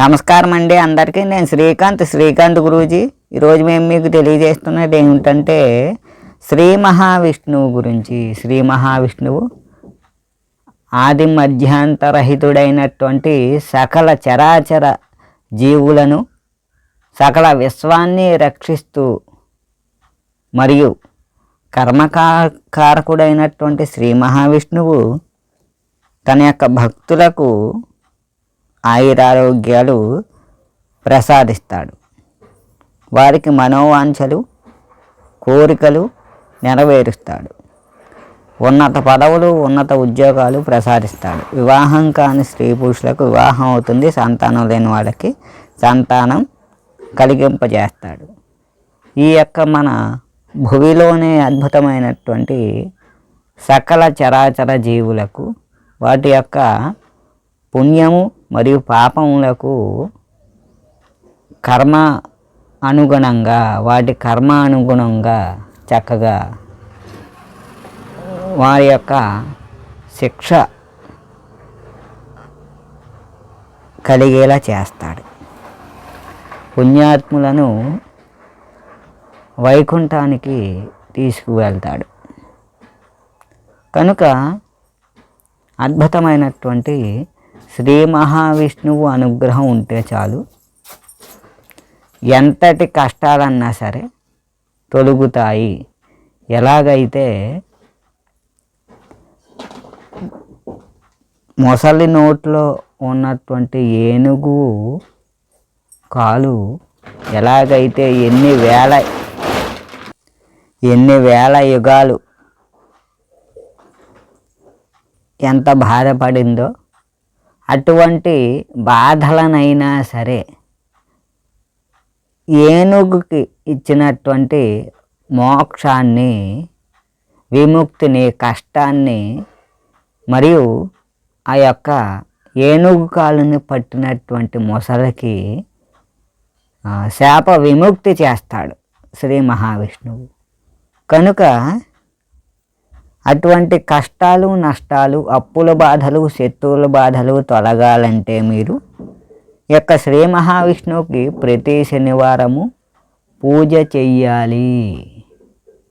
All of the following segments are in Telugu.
నమస్కారం అండి అందరికీ. నేను శ్రీకాంత్ శ్రీకాంత్ గురూజీ. ఈరోజు మేము మీకు తెలియజేస్తున్నది ఏమిటంటే శ్రీ మహావిష్ణువు గురించి. శ్రీ మహావిష్ణువు ఆది మధ్యాంతరహితుడైనటువంటి సకల చరాచర జీవులను సకల విశ్వాన్ని రక్షిస్తూ మరియు కర్మకారకుడైనటువంటి శ్రీ మహావిష్ణువు తన యొక్క భక్తులకు ఆయురారోగ్యాలు ప్రసాదిస్తాడు. వారికి మనోవాంఛలు కోరికలు నెరవేరుస్తాడు. ఉన్నత పదవులు ఉన్నత ఉద్యోగాలు ప్రసాదిస్తాడు. వివాహం కాని స్త్రీ పురుషులకు వివాహం అవుతుంది. సంతానం లేని వాళ్ళకి సంతానం కలిగింపజేస్తాడు. ఈ యొక్క మన భువిలోనే అద్భుతమైనటువంటి సకల చరాచర జీవులకు వాటి యొక్క పుణ్యము మరియు పాపములకు కర్మ అనుగుణంగా వాటి కర్మ అనుగుణంగా చక్కగా వారి యొక్క శిక్ష కలిగేలా చేస్తాడు. పుణ్యాత్ములను వైకుంఠానికి తీసుకువెళ్తాడు. కనుక అద్భుతమైనటువంటి శ్రీ మహావిష్ణువు అనుగ్రహం ఉంటే చాలు. ఎంతటి కష్టాలన్నా సరే తొలుగుతాయి. ఎలాగైతే మొసలి నోట్లో ఉన్నటువంటి ఏనుగు కాలు ఎలాగైతే ఎన్ని వేల ఎన్ని వేల యుగాలు ఎంత బాధపడిందో అటువంటి బాధలనైనా సరే ఏనుగుకి ఇచ్చినటువంటి మోక్షాన్ని విముక్తిని కష్టాన్ని మరియు ఆ యొక్క ఏనుగు కాలుని పట్టినటువంటి మొసలకి శాప విముక్తి చేస్తాడు శ్రీ మహావిష్ణువు. కనుక అటువంటి కష్టాలు నష్టాలు అప్పుల బాధలు శత్రువుల బాధలు తొలగాలంటే మీరు యొక్క శ్రీ మహావిష్ణువుకి ప్రతి శనివారము పూజ చెయ్యాలి.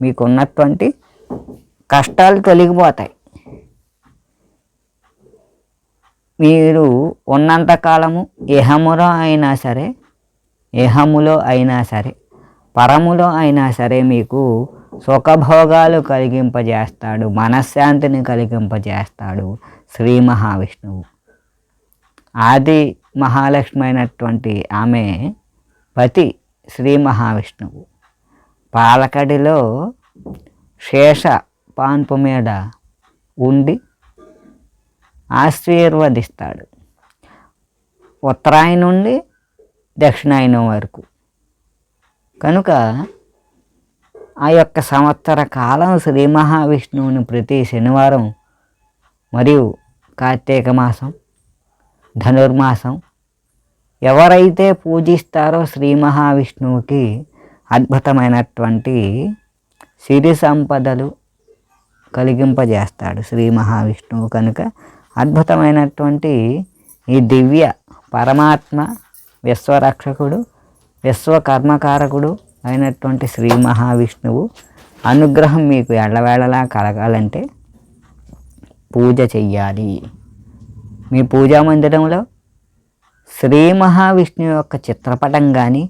మీకున్నటువంటి కష్టాలు తొలగిపోతాయి. మీరు ఉన్నంత కాలము ఇహములో అయినా సరే ఇహములో అయినా సరే పరములో అయినా సరే మీకు సుఖభోగాలు కలిగింపజేస్తాడు మనశ్శాంతిని కలిగింపజేస్తాడు శ్రీ మహావిష్ణువు. ఆది మహాలక్ష్మి అయినటువంటి ఆమె పతి శ్రీ మహావిష్ణువు. పాలకడిలో శేష పాన్పు మీద ఉండి ఆశీర్వదిస్తాడు. ఉత్తరాయణ నుండి దక్షిణాయనం వరకు. కనుక ఆ యొక్క సంవత్సర కాలం శ్రీ మహావిష్ణువుని ప్రతి శనివారం మరియు కార్తీక మాసం ధనుర్మాసం ఎవరైతే పూజిస్తారో శ్రీ మహావిష్ణువుకి అద్భుతమైనటువంటి సిరి సంపదలు కలిగింపజేస్తాడు శ్రీ మహావిష్ణువు కనుక. అద్భుతమైనటువంటి ఈ దివ్య పరమాత్మ విశ్వరక్షకుడు విశ్వకర్మకారకుడు అయినటువంటి శ్రీ మహావిష్ణువు అనుగ్రహం మీకు ఎడవేళలా కలగాలంటే పూజ చెయ్యాలి. మీ పూజా మందిరంలో శ్రీ మహావిష్ణువు యొక్క చిత్రపటం కానీ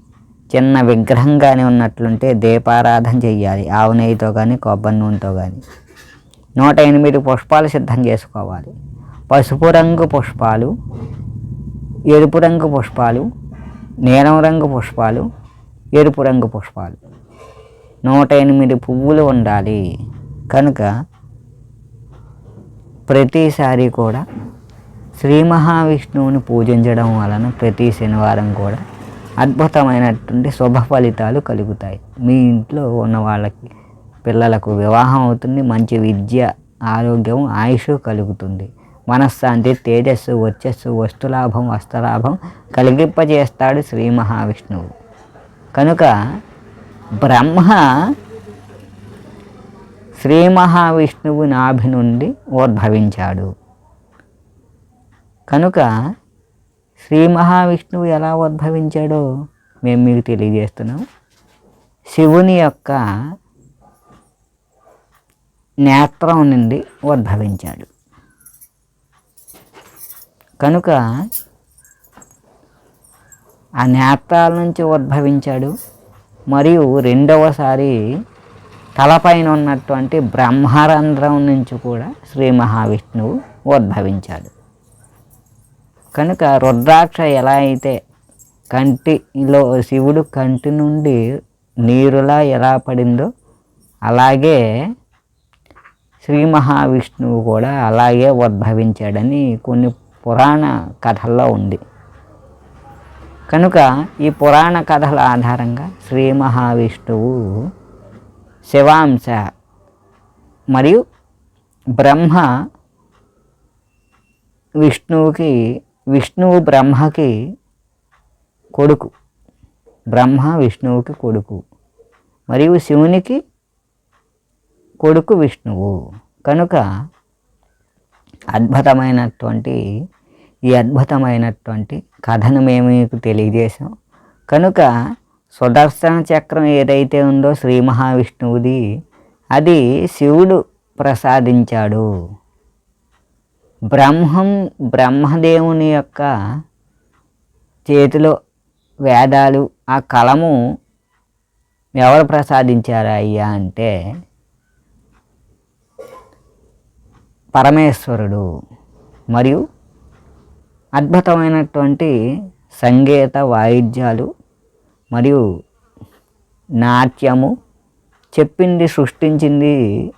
చిన్న విగ్రహం కానీ ఉన్నట్లుంటే దీపారాధన చెయ్యాలి. ఆవు నెయ్యితో కానీ కొబ్బరి నూనెతో కానీ నూట ఎనిమిది పుష్పాలు సిద్ధం చేసుకోవాలి. పసుపు రంగు పుష్పాలు ఎరుపు రంగు పుష్పాలు నీలం రంగు పుష్పాలు ఎరుపు రంగు పుష్పాలు. నూట ఎనిమిది పువ్వులు ఉండాలి. కనుక ప్రతిసారి కూడా శ్రీ మహావిష్ణువుని పూజించడం వలన ప్రతి శనివారం కూడా అద్భుతమైనటువంటి శుభ ఫలితాలు కలుగుతాయి. మీ ఇంట్లో ఉన్న వాళ్ళకి పిల్లలకు వివాహం అవుతుంది మంచి విద్య ఆరోగ్యం ఆయుష్ కలుగుతుంది. మనశ్శాంతి తేజస్సు వచ్చస్సు వస్తులాభం వస్త్రలాభం కలిగింపజేస్తాడు శ్రీ మహావిష్ణువు. కనుక బ్రహ్మ శ్రీ మహావిష్ణువు నాభి నుండి ఉద్భవించాడు. కనుక శ్రీ మహావిష్ణువు ఎలా ఉద్భవించాడో మేము మీకు తెలియజేస్తున్నాం. శివుని యొక్క నేత్రం నుండి ఉద్భవించాడు. కనుక ఆ నేత్రాల నుంచి ఉద్భవించాడు. మరియు రెండవసారి తలపైన ఉన్నటువంటి బ్రహ్మరంధ్రం నుంచి కూడా శ్రీ మహావిష్ణువు ఉద్భవించాడు. కనుక రుద్రాక్ష ఎలా అయితే కంటిలో శివుడు కంటి నుండి నీరులా ఎలా పడిందో అలాగే శ్రీ మహావిష్ణువు కూడా అలాగే ఉద్భవించాడని కొన్ని పురాణ కథల్లో ఉంది. కనుక ఈ పురాణ కథల ఆధారంగా శ్రీ మహావిష్ణువు శివాంశ మరియు బ్రహ్మ విష్ణువుకి విష్ణువు బ్రహ్మకి కొడుకు బ్రహ్మ విష్ణువుకి కొడుకు మరియు శివునికి కొడుకు విష్ణువు. కనుక అద్భుతమైనటువంటి ఈ అద్భుతమైనటువంటి కథను మేము మీకు తెలియజేశాం. కనుక సుదర్శన చక్రం ఏదైతే ఉందో శ్రీ మహావిష్ణువుది అది శివుడు ప్రసాదించాడు. బ్రహ్మం బ్రహ్మదేవుని యొక్క చేతిలో వేదాలు ఆ కలము ఎవరు ప్రసాదించారు అయ్యా అంటే పరమేశ్వరుడు. మరియు అద్భుతమైనటువంటి సంగీత వాయిద్యాలు మరియు నాట్యము చెప్పింది సృష్టించింది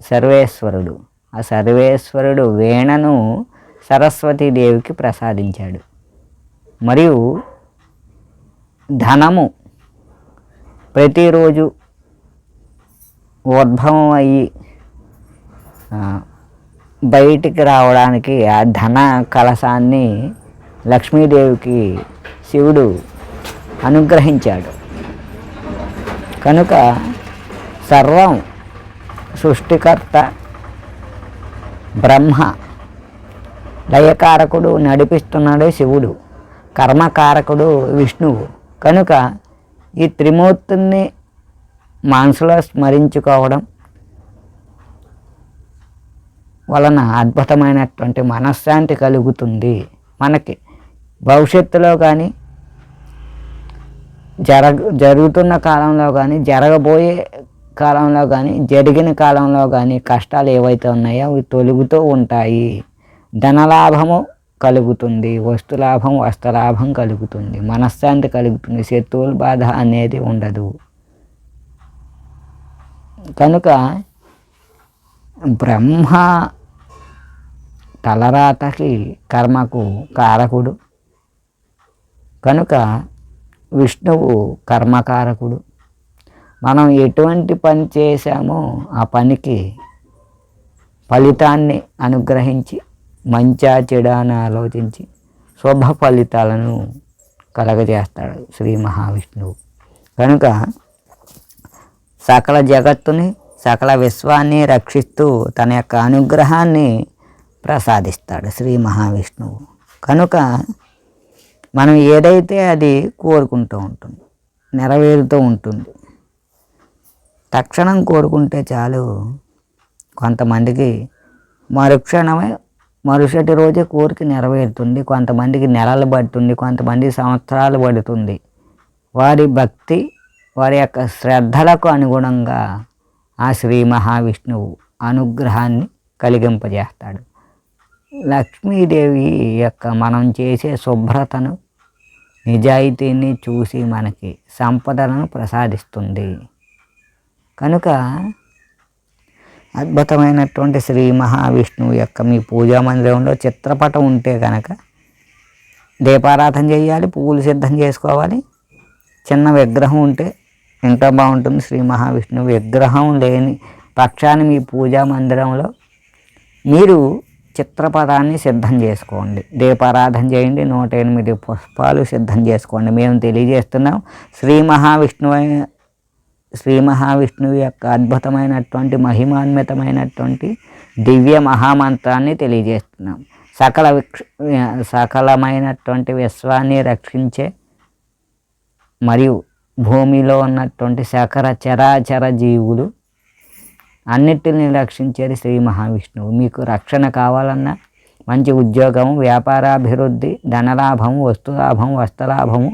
సర్వేశ్వరుడు. ఆ సర్వేశ్వరుడు వీణను సరస్వతీదేవికి ప్రసాదించాడు. మరియు ధనము ప్రతిరోజు ఉద్భవం అయ్యి బయటికి రావడానికి ఆ ధన కలశాన్ని లక్ష్మీదేవికి శివుడు అనుగ్రహించాడు. కనుక సర్వం సృష్టికర్త బ్రహ్మ లయకారకుడు నడిపిస్తున్నాడు శివుడు కర్మకారకుడు విష్ణువు. కనుక ఈ త్రిమూర్తుల్ని మనసులో స్మరించుకోవడం వలన అద్భుతమైనటువంటి మనశ్శాంతి కలుగుతుంది మనకి. భవిష్యత్తులో కానీ జరగ జరుగుతున్న కాలంలో కానీ జరగబోయే కాలంలో కానీ జరిగిన కాలంలో కానీ కష్టాలు ఏవైతే ఉన్నాయో అవి తొలుగుతూ ఉంటాయి. ధనలాభము కలుగుతుంది వస్తులాభం వస్త్రలాభం కలుగుతుంది మనశ్శాంతి కలుగుతుంది శత్రువుల బాధ అనేది ఉండదు. కనుక బ్రహ్మ తలరాతకి కర్మకు కారకుడు. కనుక విష్ణువు కర్మకారకుడు. మనం ఎటువంటి పని చేశామో ఆ పనికి ఫలితాన్ని అనుగ్రహించి మంచా చెడాను అని ఆలోచించి శుభ ఫలితాలను కలగజేస్తాడు శ్రీ మహావిష్ణువు. కనుక సకల జగత్తుని సకల విశ్వాన్ని రక్షిస్తూ తన యొక్క అనుగ్రహాన్ని ప్రసాదిస్తాడు శ్రీ మహావిష్ణువు. కనుక మనం ఏదైతే అది కోరుకుంటూ ఉంటుంది నెరవేరుతూ ఉంటుంది తక్షణం కోరుకుంటే చాలు కొంతమందికి మరుక్షణమే మరుసటి రోజే కోరిక నెరవేరుతుంది కొంతమందికి నెలలు పడుతుంది కొంతమంది సంవత్సరాలు పడుతుంది. వారి భక్తి వారి యొక్క శ్రద్ధలకు అనుగుణంగా ఆ శ్రీ మహావిష్ణువు అనుగ్రహాన్ని కలిగింపజేస్తాడు. లక్ష్మీదేవి యొక్క మనం చేసే శుభ్రతను నిజాయితీని చూసి మనకి సంపదలను ప్రసాదిస్తుంది. కనుక అద్భుతమైనటువంటి శ్రీ మహావిష్ణువు యొక్క మీ పూజా మందిరంలో చిత్రపటం ఉంటే కనుక దీపారాధన చేయాలి పువ్వులు సిద్ధం చేసుకోవాలి. చిన్న విగ్రహం ఉంటే ఇంకా బాగుంటుంది. శ్రీ మహావిష్ణువు విగ్రహం లేని పక్షాన్ని మీ పూజా మందిరంలో మీరు చిత్రపటాన్ని సిద్ధం చేసుకోండి. దీపారాధన చేయండి. నూట ఎనిమిది పుష్పాలు సిద్ధం చేసుకోండి. మేము తెలియజేస్తున్నాం శ్రీ మహావిష్ణువు శ్రీ మహావిష్ణువు యొక్క అద్భుతమైనటువంటి మహిమాన్వితమైనటువంటి దివ్య మహామంత్రాన్ని తెలియజేస్తున్నాం. సకల విక్ష సకలమైనటువంటి విశ్వాన్ని రక్షించే మరియు భూమిలో ఉన్నటువంటి సకర చరాచర జీవులు అన్నిటిని రక్షించేది శ్రీ మహావిష్ణువు. మీకు రక్షణ కావాలన్నా మంచి ఉద్యోగము వ్యాపారాభివృద్ధి ధనలాభము వస్తులాభం వస్త్రలాభము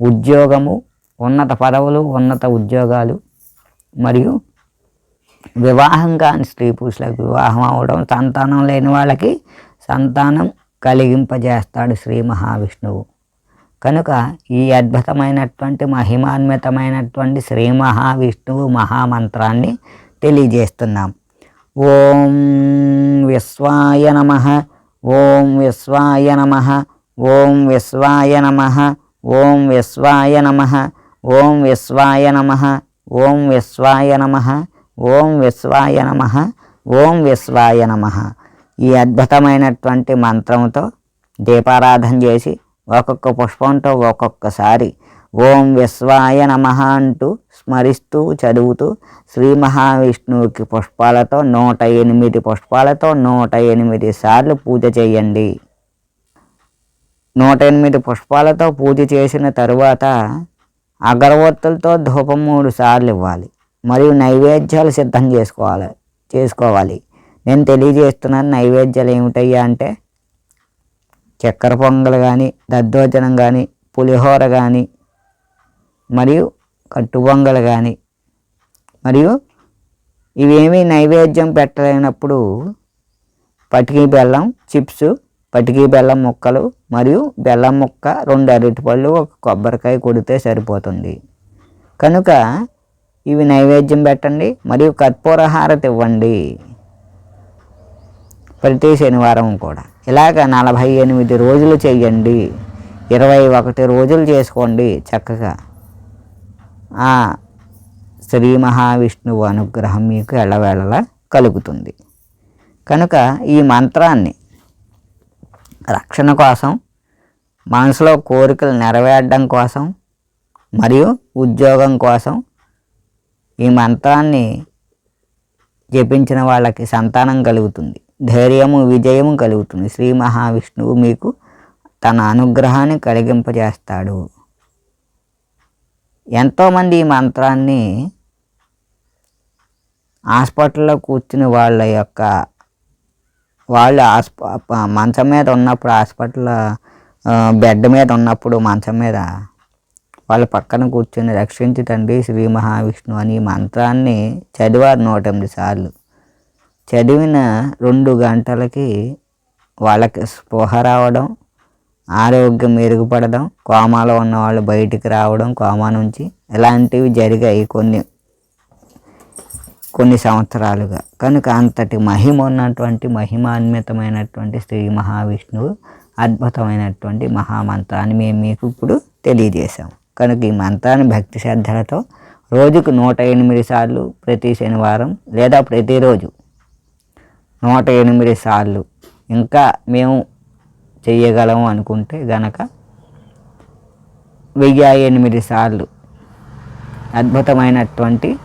ఉద్యోగము ఉన్నత పదవులు ఉన్నత ఉద్యోగాలు మరియు వివాహం కాని స్త్రీ పురుషులకు వివాహం అవడం సంతానం లేని వాళ్ళకి సంతానం కలిగింపజేస్తాడు శ్రీ మహావిష్ణువు. కనుక ఈ అద్భుతమైనటువంటి మహిమాన్వితమైనటువంటి శ్రీ మహావిష్ణువు మహామంత్రాన్ని తెలియజేస్తున్నాం. ఓం విశ్వాయ నమ. ఓం విశ్వాయ నమ. ఓం విశ్వాయ నమ. ఓం విశ్వాయ నమ. ఓం విశ్వాయ నమ. ఓం విశ్వాయ నమ. ఓం విశ్వాయ నమ. ఓం విశ్వాయ నమ. ఈ అద్భుతమైనటువంటి మంత్రంతో దీపారాధన చేసి ఒక్కొక్క పుష్పంతో ఒక్కొక్కసారి ఓం విశ్వాయ నమ అంటూ స్మరిస్తూ చదువుతూ శ్రీ మహావిష్ణువుకి పుష్పాలతో నూట ఎనిమిది పుష్పాలతో నూట ఎనిమిది సార్లు పూజ చేయండి. నూట ఎనిమిది పుష్పాలతో పూజ చేసిన తరువాత అగరవత్తులతో ధూపం మూడు సార్లు ఇవ్వాలి. మరియు నైవేద్యాలు సిద్ధం చేసుకోవాలి చేసుకోవాలి. నేను తెలియజేస్తున్నాను నైవేద్యాలు ఏమిటయ్యా అంటే చక్కెర పొంగలు కానీ దద్దోజనం కానీ పులిహోర కానీ మరియు కట్టు పొంగలు కానీ మరియు ఇవేమీ నైవేద్యం పెట్టలేనప్పుడు పటికీ బెల్లం చిప్స్ పటికీ బెల్లం ముక్కలు మరియు బెల్లం ముక్క రెండు అరటిపళ్ళు ఒక కొబ్బరికాయ కొడితే సరిపోతుంది. కనుక ఇవి నైవేద్యం పెట్టండి మరియు కర్పూర హారతి ఇవ్వండి. ప్రతి శనివారం కూడా. ఇలాగ నలభై ఎనిమిది రోజులు చేయండి ఇరవై ఒకటి రోజులు చేసుకోండి చక్కగా. ఆ శ్రీ మహావిష్ణువు అనుగ్రహం మీకు ఎల్లవేళలా కలుగుతుంది. కనుక ఈ మంత్రాన్ని రక్షణ కోసం మనసులో కోరికలు నెరవేరడం కోసం మరియు ఉద్యోగం కోసం ఈ మంత్రాన్ని జపించిన వాళ్ళకి సంతానం కలుగుతుంది. ధైర్యము విజయము కలుగుతుంది. శ్రీ మహావిష్ణువు మీకు తన అనుగ్రహాన్ని కలిగింపజేస్తాడు. ఎంతోమంది ఈ మంత్రాన్ని హాస్పిటల్లో కూర్చుని వాళ్ళ యొక్క వాళ్ళు హాస్ప మంచం మీద ఉన్నప్పుడు హాస్పిటల్ బెడ్ మీద ఉన్నప్పుడు మంచం మీద వాళ్ళ పక్కన కూర్చొని రక్షించి తండ్రి శ్రీ మహావిష్ణువు అని మంత్రాన్ని చదివారు నూట ఎనిమిది సార్లు. చదివిన రెండు గంటలకి వాళ్ళకి స్పృహ రావడం ఆరోగ్యం మెరుగుపడడం కోమాలో ఉన్న వాళ్ళు బయటికి రావడం కోమా నుంచి ఇలాంటివి జరిగాయి కొన్ని కొన్ని సంవత్సరాలుగా. కనుక అంతటి మహిమ ఉన్నటువంటి మహిమాన్వితమైనటువంటి శ్రీ మహావిష్ణువు అద్భుతమైనటువంటి మహామంత్రాన్ని మేము మీకు ఇప్పుడు తెలియజేశాం. కనుక ఈ మంత్రాన్ని భక్తి శ్రద్ధలతో రోజుకు నూట ఎనిమిది సార్లు ప్రతి శనివారం లేదా ప్రతిరోజు నూట ఎనిమిది సార్లు. ఇంకా మేము చేయగలము అనుకుంటే గనక వెయ్యి ఎనిమిది సార్లు. అద్భుతమైనటువంటి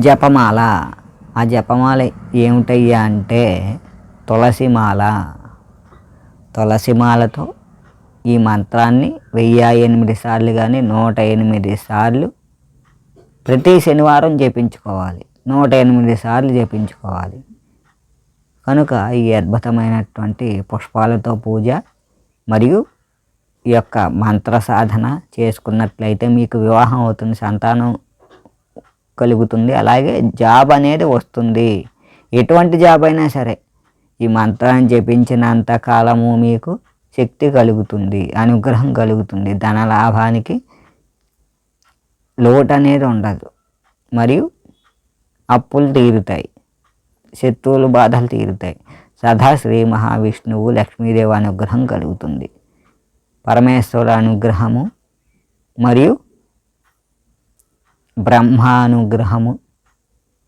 జపమాల. ఆ జపమాల ఏమిటయ్యా అంటే తులసిమాల. తులసిమాలతో ఈ మంత్రాన్ని వెయ్యి ఎనిమిది సార్లు కానీ నూట ఎనిమిది సార్లు ప్రతి శనివారం జపించుకోవాలి. నూట ఎనిమిది సార్లు జపించుకోవాలి. కనుక ఈ అద్భుతమైనటువంటి పుష్పాలతో పూజ మరియు ఈ యొక్క మంత్ర సాధన చేసుకున్నట్లయితే మీకు వివాహం అవుతుంది సంతానం కలుగుతుంది అలాగే జాబ్ అనేది వస్తుంది. ఎటువంటి జాబ్ అయినా సరే ఈ మంత్రాన్ని జపించినంత కాలము మీకు శక్తి కలుగుతుంది అనుగ్రహం కలుగుతుంది ధన లాభానికి లోటు అనేది ఉండదు. మరియు అప్పులు తీరుతాయి. శత్రువులు బాధలు తీరుతాయి. సదా శ్రీ మహావిష్ణువు లక్ష్మీదేవి అనుగ్రహం కలుగుతుంది. పరమేశ్వర అనుగ్రహము మరియు బ్రహ్మానుగ్రహము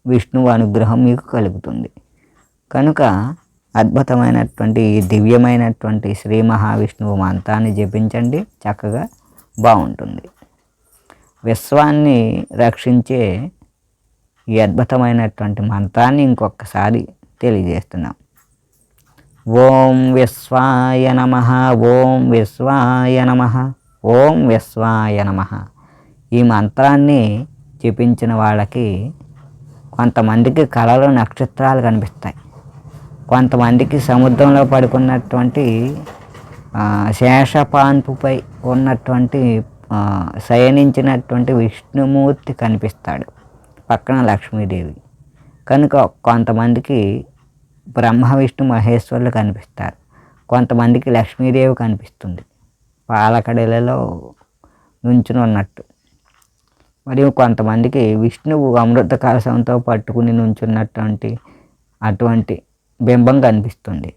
విష్ణువు అనుగ్రహం మీకు కలుగుతుంది. కనుక అద్భుతమైనటువంటి దివ్యమైనటువంటి శ్రీ మహావిష్ణువు మంత్రాన్ని జపించండి. చక్కగా బాగుంటుంది. విశ్వాన్ని రక్షించే ఈ అద్భుతమైనటువంటి మంత్రాన్ని ఇంకొకసారి తెలియజేస్తున్నాం. ఓం విశ్వాయ నమ ఓం విశ్వాయ నమ ఓం విశ్వాయ నమ. ఈ మంత్రాన్ని జపించిన వాళ్ళకి కొంతమందికి కళలో నక్షత్రాలు కనిపిస్తాయి. కొంతమందికి సముద్రంలో పడుకున్నటువంటి శేషపాన్పుపై ఉన్నటువంటి శయనించినటువంటి విష్ణుమూర్తి కనిపిస్తాడు. పక్కన లక్ష్మీదేవి. కనుక కొంతమందికి బ్రహ్మ విష్ణు మహేశ్వరులు కనిపిస్తారు. కొంతమందికి లక్ష్మీదేవి కనిపిస్తుంది. పాలకడలలో నుంచుని ఉన్నట్టు. మరియు కొంతమందికి విష్ణువు అమృత కలశంతో పట్టుకుని నుంచున్నటువంటి అటువంటి బింబం కనిపిస్తుంది.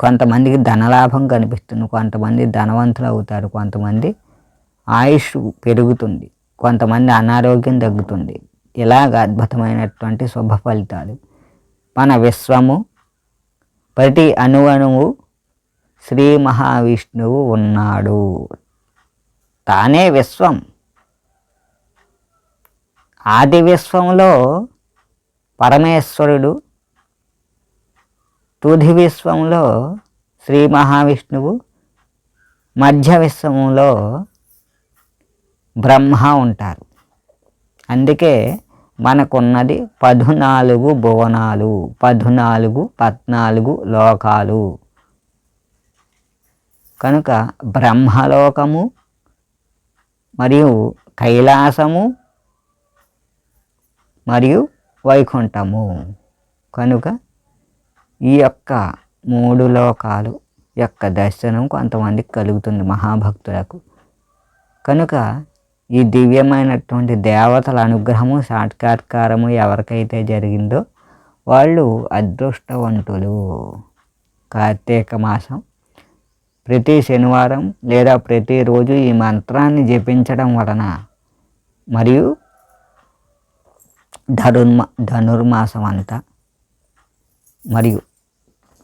కొంతమందికి ధనలాభం కనిపిస్తుంది. కొంతమంది ధనవంతులు అవుతారు. కొంతమంది ఆయుష్ పెరుగుతుంది. కొంతమంది అనారోగ్యం తగ్గుతుంది. ఇలాగ అద్భుతమైనటువంటి శుభ ఫలితాలు. మన విశ్వము ప్రతి అణువణువు శ్రీ మహావిష్ణువు ఉన్నాడు. తానే విశ్వం. ఆది విశ్వంలో పరమేశ్వరుడు తుది విశ్వంలో శ్రీ మహావిష్ణువు మధ్య విశ్వంలో బ్రహ్మ ఉంటారు. అందుకే మనకున్నది పద్నాలుగు భువనాలు పద్నాలుగు పద్నాలుగు లోకాలు. కనుక బ్రహ్మలోకము మరియు కైలాసము మరియు వైకుంఠము. కనుక ఈ యొక్క మూడు లోకాలు యొక్క దర్శనం కొంతమందికి కలుగుతుంది మహాభక్తులకు. కనుక ఈ దివ్యమైనటువంటి దేవతల అనుగ్రహము సాక్షాత్కారము ఎవరికైతే జరిగిందో వాళ్ళు అదృష్టవంతులు. కార్తీక మాసం ప్రతి శనివారం లేదా ప్రతిరోజు ఈ మంత్రాన్ని జపించడం వలన మరియు ధనుర్మ ధనుర్మాసం అంతా మరియు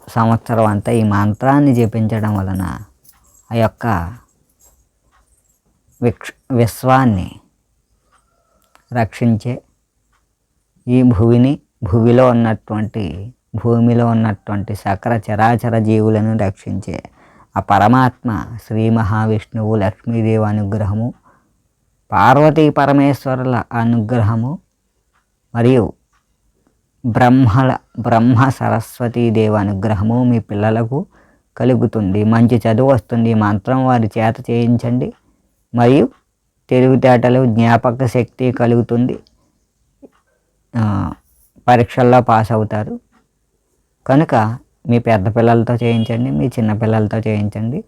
సంవత్సరం అంతా ఈ మంత్రాన్ని జపించడం వలన ఆ యొక్క విక్ష విశ్వాన్ని రక్షించే ఈ భూమిని భూమిలో ఉన్నటువంటి భూమిలో ఉన్నటువంటి సకర చరాచర జీవులను రక్షించే ఆ పరమాత్మ శ్రీ మహావిష్ణువు లక్ష్మీదేవి అనుగ్రహము పార్వతీ పరమేశ్వరుల అనుగ్రహము మరియు బ్రహ్మల బ్రహ్మ సరస్వతీదేవి అనుగ్రహము మీ పిల్లలకు కలుగుతుంది. మంచి చదువు వస్తుంది. మంత్రం వారి చేత చేయించండి. మరియు తెలివితేటలు జ్ఞాపక శక్తి కలుగుతుంది. పరీక్షల్లో పాస్ అవుతారు. కనుక మీ పెద్ద పిల్లలతో చేయించండి మీ చిన్న పిల్లలతో చేయించండి.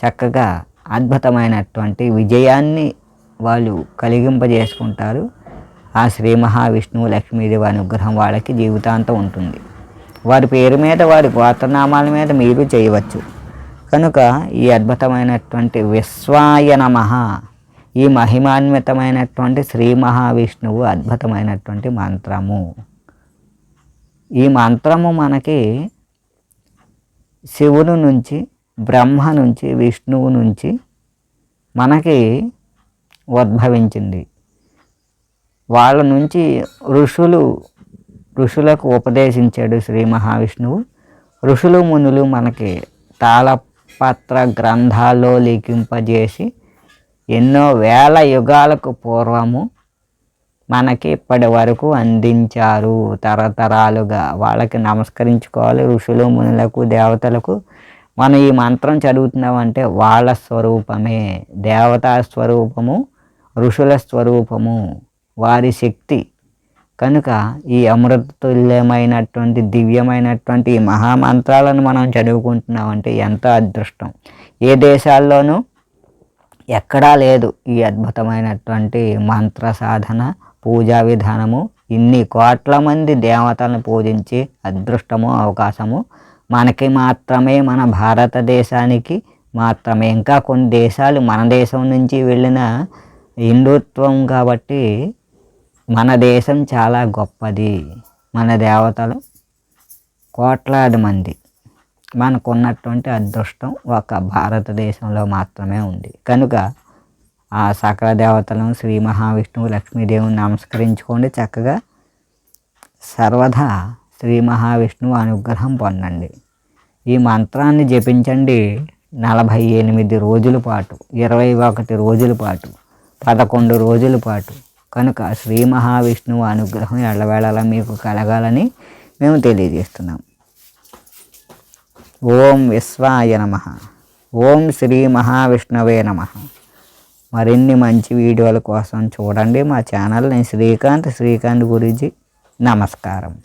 చక్కగా అద్భుతమైనటువంటి విజయాన్ని వాళ్ళు కలిగింపజేసుకుంటారు. ఆ శ్రీ మహావిష్ణువు లక్ష్మీదేవి అనుగ్రహం వాళ్ళకి జీవితాంతం ఉంటుంది. వారి పేరు మీద వారి గోత్రనామాల మీద మీరు చేయవచ్చు. కనుక ఈ అద్భుతమైనటువంటి విశ్వాయ నమ ఈ మహిమాన్వితమైనటువంటి శ్రీ మహావిష్ణువు అద్భుతమైనటువంటి మంత్రము. ఈ మంత్రము మనకి శివుని నుంచి బ్రహ్మ నుంచి విష్ణువు నుంచి మనకి ఉద్భవించింది. వాళ్ళ నుంచి ఋషులు ఋషులకు ఉపదేశించాడు శ్రీ మహావిష్ణువు. ఋషులు మునులు మనకి తాళ తాళపత్ర గ్రంథాల్లో లిఖింపజేసి ఎన్నో వేల యుగాలకు పూర్వము మనకి ఇప్పటి వరకు అందించారు తరతరాలుగా. వాళ్ళకి నమస్కరించుకోవాలి. ఋషులు మునులకు దేవతలకు మనం ఈ మంత్రం చదువుతున్నామంటే వాళ్ళ స్వరూపమే. దేవతా స్వరూపము ఋషుల స్వరూపము వారి శక్తి. కనుక ఈ అమృతతుల్యమైనటువంటి దివ్యమైనటువంటి ఈ మహామంత్రాలను మనం చదువుకుంటున్నామంటే ఎంత అదృష్టం. ఏ దేశాల్లోనూ ఎక్కడా లేదు ఈ అద్భుతమైనటువంటి మంత్ర సాధన పూజా విధానము. ఇన్ని కోట్ల మంది దేవతలను పూజించే అదృష్టము అవకాశము మనకి మాత్రమే మన భారతదేశానికి మాత్రమే. ఇంకా కొన్ని దేశాలు మన దేశం నుంచి వెళ్ళిన హిందుత్వం కాబట్టి మన దేశం చాలా గొప్పది. మన దేవతలు కోట్లాది మంది. మనకున్నటువంటి అదృష్టం ఒక భారతదేశంలో మాత్రమే ఉంది. కనుక ఆ సకల దేవతలను శ్రీ మహావిష్ణువు లక్ష్మీదేవిని నమస్కరించుకోండి. చక్కగా సర్వదా శ్రీ మహావిష్ణువు అనుగ్రహం పొందండి. ఈ మంత్రాన్ని జపించండి నలభై ఎనిమిది రోజుల పాటు ఇరవై ఒకటి రోజుల పాటు పదకొండు రోజుల పాటు. కనుక శ్రీ మహావిష్ణువు అనుగ్రహం ఎల్లవేళలా మీకు కలగాలని మేము తెలియజేస్తున్నాం. ఓం విశ్వాయ నమ. ఓం శ్రీ మహావిష్ణువే నమ. మరిన్ని మంచి వీడియోల కోసం చూడండి మా ఛానల్. నేను శ్రీకాంత్. శ్రీకాంత్ గురించి నమస్కారం.